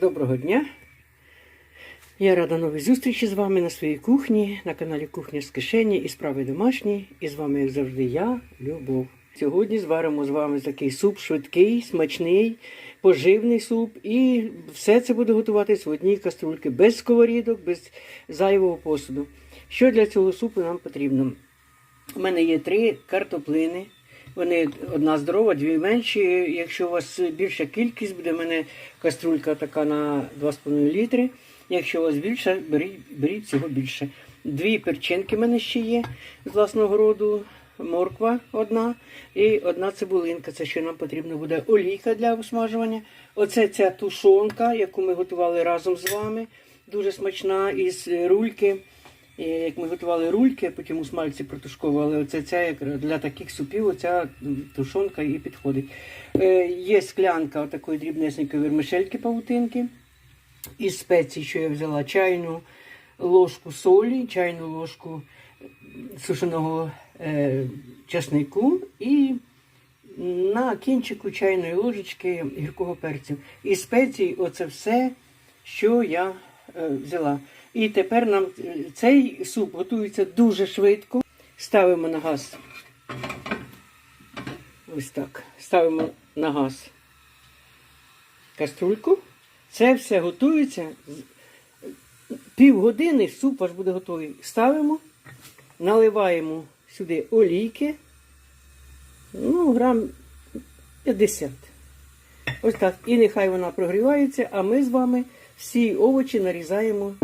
Доброго дня! Я рада новій зустрічі з вами на своїй кухні, на каналі Кухня з кишені і справи домашні. І з вами, як завжди, я, Любов. Сьогодні зваримо з вами такий суп швидкий, смачний, поживний суп. І все це буде готуватись в одній каструльці, без сковорідок, без зайвого посуду. Що для цього супу нам потрібно? У мене є три картоплини. Вони одна здорова, дві менші. Якщо у вас більша кількість, буде в мене каструлька така на 2,5 літри. Якщо у вас більше, беріть, беріть цього більше. Дві перчинки в мене ще є з власного роду, морква одна і одна цибулинка. Це що нам потрібно буде олійка для обсмажування. Оце ця тушонка, яку ми готували разом з вами. Дуже смачна із рульки. Як ми готували рульки, потім у смальці протушковували, оце ця як для таких супів оця тушонка і підходить. Е, є склянка такої дрібнесенької вермишельки павутинки. Із спецій, що я взяла чайну ложку солі, чайну ложку сушеного е, часнику і на кінчику чайної ложечки гіркого перцю. І спецій оце все, що я взяла. І тепер нам е, цей суп готується дуже швидко. Ставимо на газ. Ось так. Ставимо на газ каструльку. Це все готується. з- Півгодини суп ваш буде готовий. Ставимо, наливаємо сюди олійки. Ну, грам 50. Ось так. І нехай вона прогрівається, а ми з вами всі овочі нарізаємо,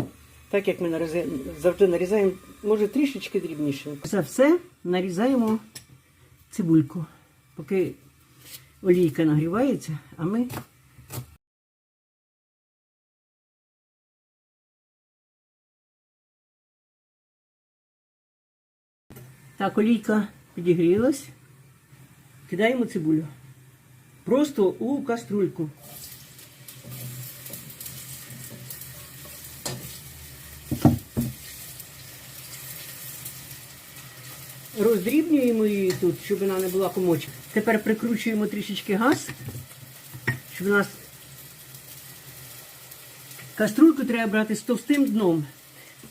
так як ми нарізаємо, завжди нарізаємо, може трішечки дрібніше. За все нарізаємо цибульку, поки олійка нагрівається, а ми Так, олійка підігрілась. Кидаємо цибулю. Просто у каструльку. Роздрібнюємо її тут, щоб вона не була комочка. Тепер прикручуємо трішечки газ, щоб у нас каструльку треба брати з товстим дном.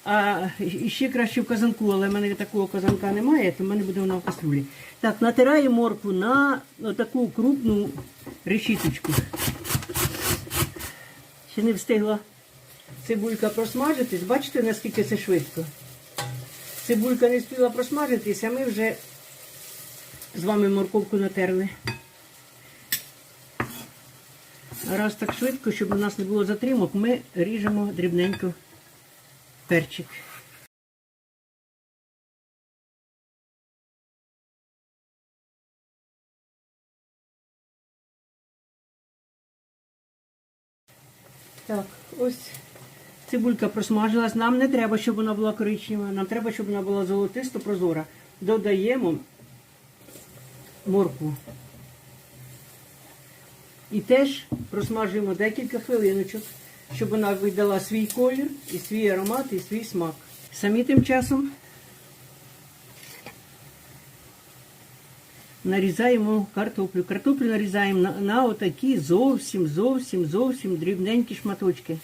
А ще краще в казанку, але в мене такого казанка немає, то в мене буде вона в каструлі. Так, натираю моркву на таку крупну решіточку. Ще не встигла цибулька просмажитись. Бачите, наскільки це швидко? Цибулька не встигла просмажитись, а ми вже з вами морковку натерли. Раз так швидко, щоб у нас не було затримок, ми ріжемо дрібненько перчик. Так, ось цибулька просмажилась. Нам не треба, щоб вона була коричнева, нам треба, щоб вона була золотисто прозора. Додаємо моркву. І теж просмажуємо декілька хвилиночок, щоб вона видала свій колір, і свій аромат, і свій смак. Самі тим часом нарізаємо картоплю. Картоплю нарізаємо на, на отакі зовсім, зовсім, зовсім дрібненькі шматочки.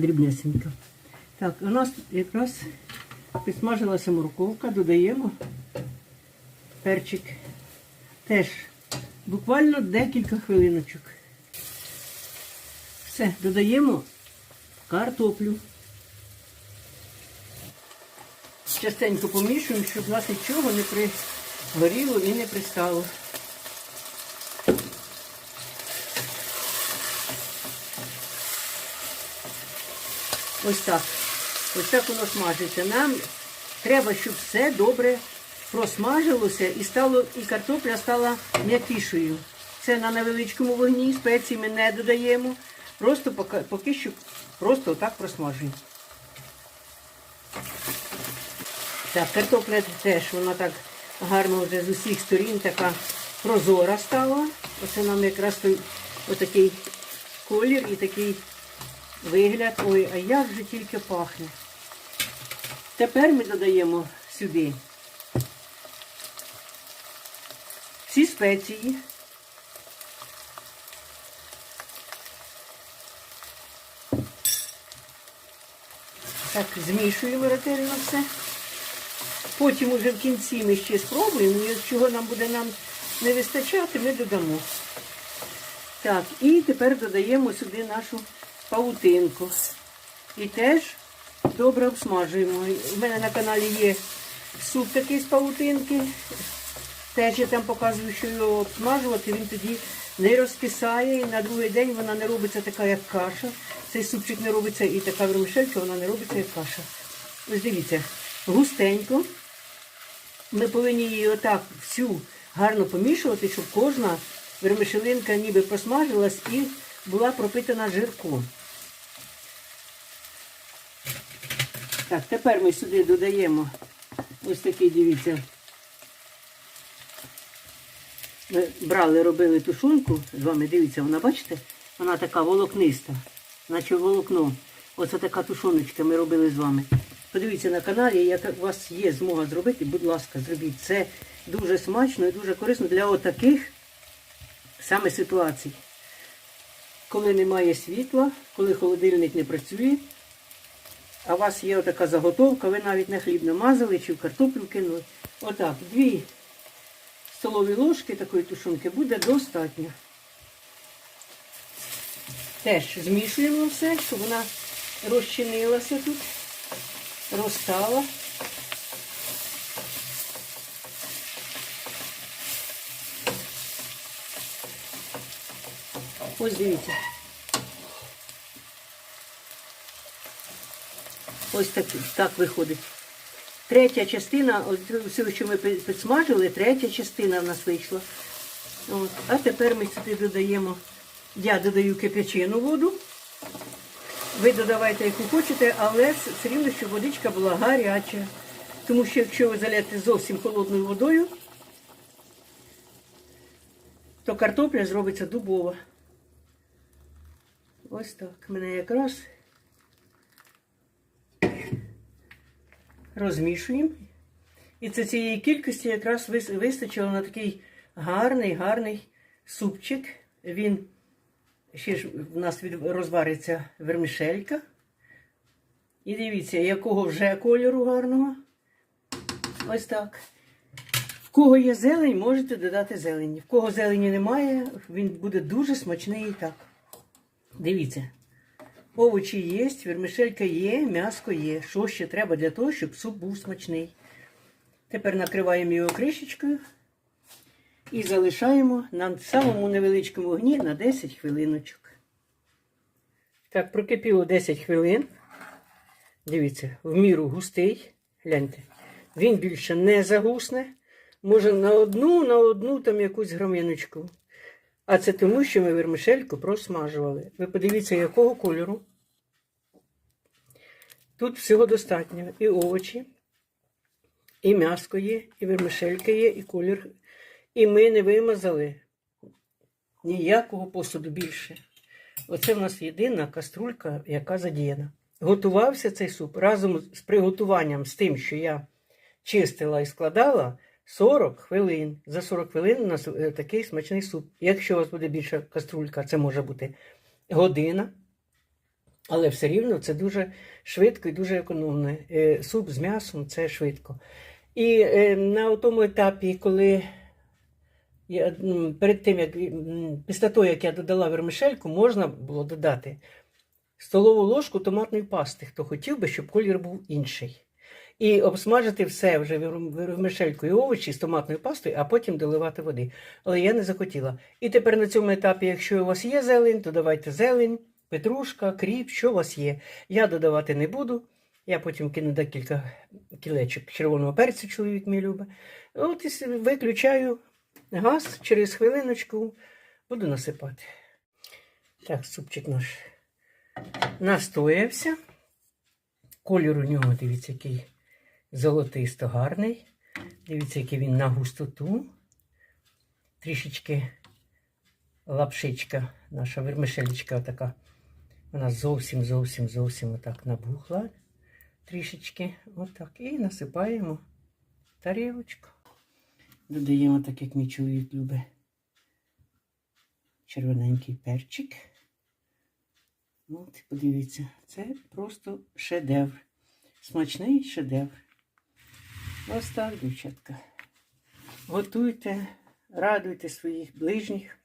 Дрібнесенька. Так, у нас якраз підсмажилася морковка, додаємо перчик. Теж буквально декілька хвилиночок. Все, додаємо картоплю. Частенько помішуємо, щоб нас нічого не пригоріло і не пристало. Ось так. Ось так воно смажиться. Нам треба, щоб все добре просмажилося і стало, і картопля стала м'якішою. Це на невеличкому вогні, спеції ми не додаємо. Просто поки, поки що просто отак просмажуємо. Так, картопля теж вона так гарно вже з усіх сторін така прозора стала. Оце нам якраз той отакий колір і такий вигляд. Ой, а як же тільки пахне. Тепер ми додаємо сюди всі спеції. Так, змішуємо ретельно все. Потім уже в кінці ми ще спробуємо, якщо нам буде нам не вистачати, ми додамо. Так, і тепер додаємо сюди нашу павутинку. І теж добре обсмажуємо. У мене на каналі є суп такий з павутинки. Теж я там показую, що його обсмажувати, він тоді не розкисає, і на другий день вона не робиться така, як каша. Цей супчик не робиться і така вермишелька, вона не робиться як каша. Ось дивіться, густенько. Ми повинні її отак всю гарно помішувати, щоб кожна вермишелинка ніби просмажилась і була пропитана жирком. Так, тепер ми сюди додаємо ось такий, дивіться. Ми брали, робили тушунку з вами, дивіться, вона, бачите, вона така волокниста, наче волокно. Оце така тушоночка ми робили з вами. Подивіться на каналі, як у вас є змога зробити, будь ласка, зробіть. Це дуже смачно і дуже корисно для отаких саме ситуацій. Коли немає світла, коли холодильник не працює, а у вас є отака заготовка, ви навіть на хліб намазали чи в картоплю кинули. Отак, дві столові ложки такої тушонки буде достатньо. Теж змішуємо все, щоб вона розчинилася тут, розстала. Ось дивіться. Ось так, так виходить. Третя частина, все, що ми підсмажили, третя частина в нас вийшла. От. А тепер ми сюди додаємо, я додаю кип'ячену воду. Ви додавайте, яку хочете, але все рівно, щоб водичка була гаряча. Тому що якщо ви заляєте зовсім холодною водою, то картопля зробиться дубова. Ось так. Мене якраз розмішуємо. І це цієї кількості якраз вистачило на такий гарний, гарний супчик. Він ще ж в нас розвариться вермішелька. І дивіться, якого вже кольору гарного. Ось так. В кого є зелень, можете додати зелені. В кого зелені немає, він буде дуже смачний і так. Дивіться. Овочі є, вермишелька є, м'яско є. Що ще треба для того, щоб суп був смачний. Тепер накриваємо його кришечкою і залишаємо на самому невеличкому вогні на 10 хвилиночок. Так, прокипіло 10 хвилин. Дивіться, в міру густий. Гляньте. Він більше не загусне. Може на одну, на одну там якусь громіночку. А це тому, що ми вермишельку просмажували. Ви подивіться, якого кольору. Тут всього достатньо. І овочі, і м'яско є, і вермишелька є, і колір. І ми не вимазали ніякого посуду більше. Оце в нас єдина каструлька, яка задіяна. Готувався цей суп разом з приготуванням з тим, що я чистила і складала 40 хвилин. За 40 хвилин у нас е, такий смачний суп. Якщо у вас буде більша каструлька, це може бути година. Але все рівно це дуже швидко і дуже економно. Е, Суп з м'ясом це швидко. І е, на тому етапі, коли я, перед тим, як після того, як я додала вермишельку, можна було додати столову ложку томатної пасти, хто хотів би, щоб колір був інший. І обсмажити все вже вер- і овочі з томатною пастою, а потім доливати води. Але я не захотіла. І тепер на цьому етапі, якщо у вас є зелень, то давайте зелень, петрушка, кріп, що у вас є. Я додавати не буду. Я потім кину декілька кілечок червоного перцю, чоловік мій любить. От і виключаю газ через хвилиночку, буду насипати. Так, супчик наш настоявся. Колір у нього, дивіться, який золотисто гарний. Дивіться, який він на густоту. Трішечки лапшичка, наша вермишелечка така Вона зовсім, зовсім, зовсім отак набухла трішечки. Отак. І насипаємо тарілочку. Додаємо, так як мій чоловік любить, червоненький перчик. От, подивіться, це просто шедевр. Смачний шедевр. Ось так, дівчатка. Готуйте, радуйте своїх ближніх.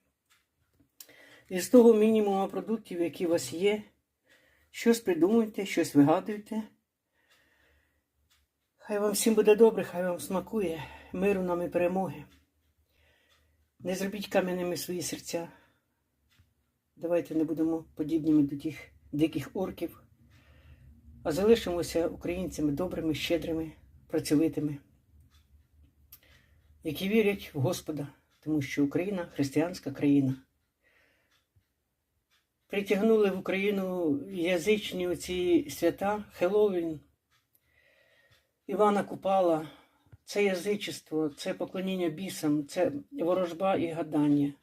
Із того мінімуму продуктів, які у вас є, щось придумуйте, щось вигадуйте. Хай вам всім буде добре, хай вам смакує, миру нам і перемоги. Не зробіть кам'яними свої серця. Давайте не будемо подібними до тих диких орків, а залишимося українцями добрими, щедрими, працьовитими, які вірять в Господа, тому що Україна християнська країна. Притягнули в Україну язичні оці свята, Хеллоуін, Івана Купала. Це язичество, це поклоніння бісам, це ворожба і гадання.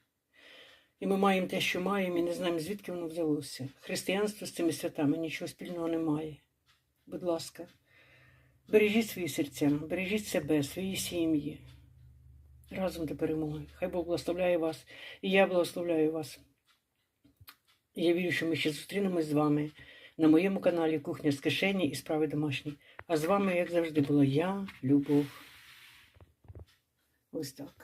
І ми маємо те, що маємо, і не знаємо, звідки воно взялося. Християнство з цими святами нічого спільного не має. Будь ласка, бережіть свої серця, бережіть себе, свої сім'ї. Разом до перемоги. Хай Бог благословляє вас, і я благословляю вас. Я вірю, що ми ще зустрінемось з вами на моєму каналі Кухня з кишені і справи домашні. А з вами, як завжди, була я, Любов. Ось так.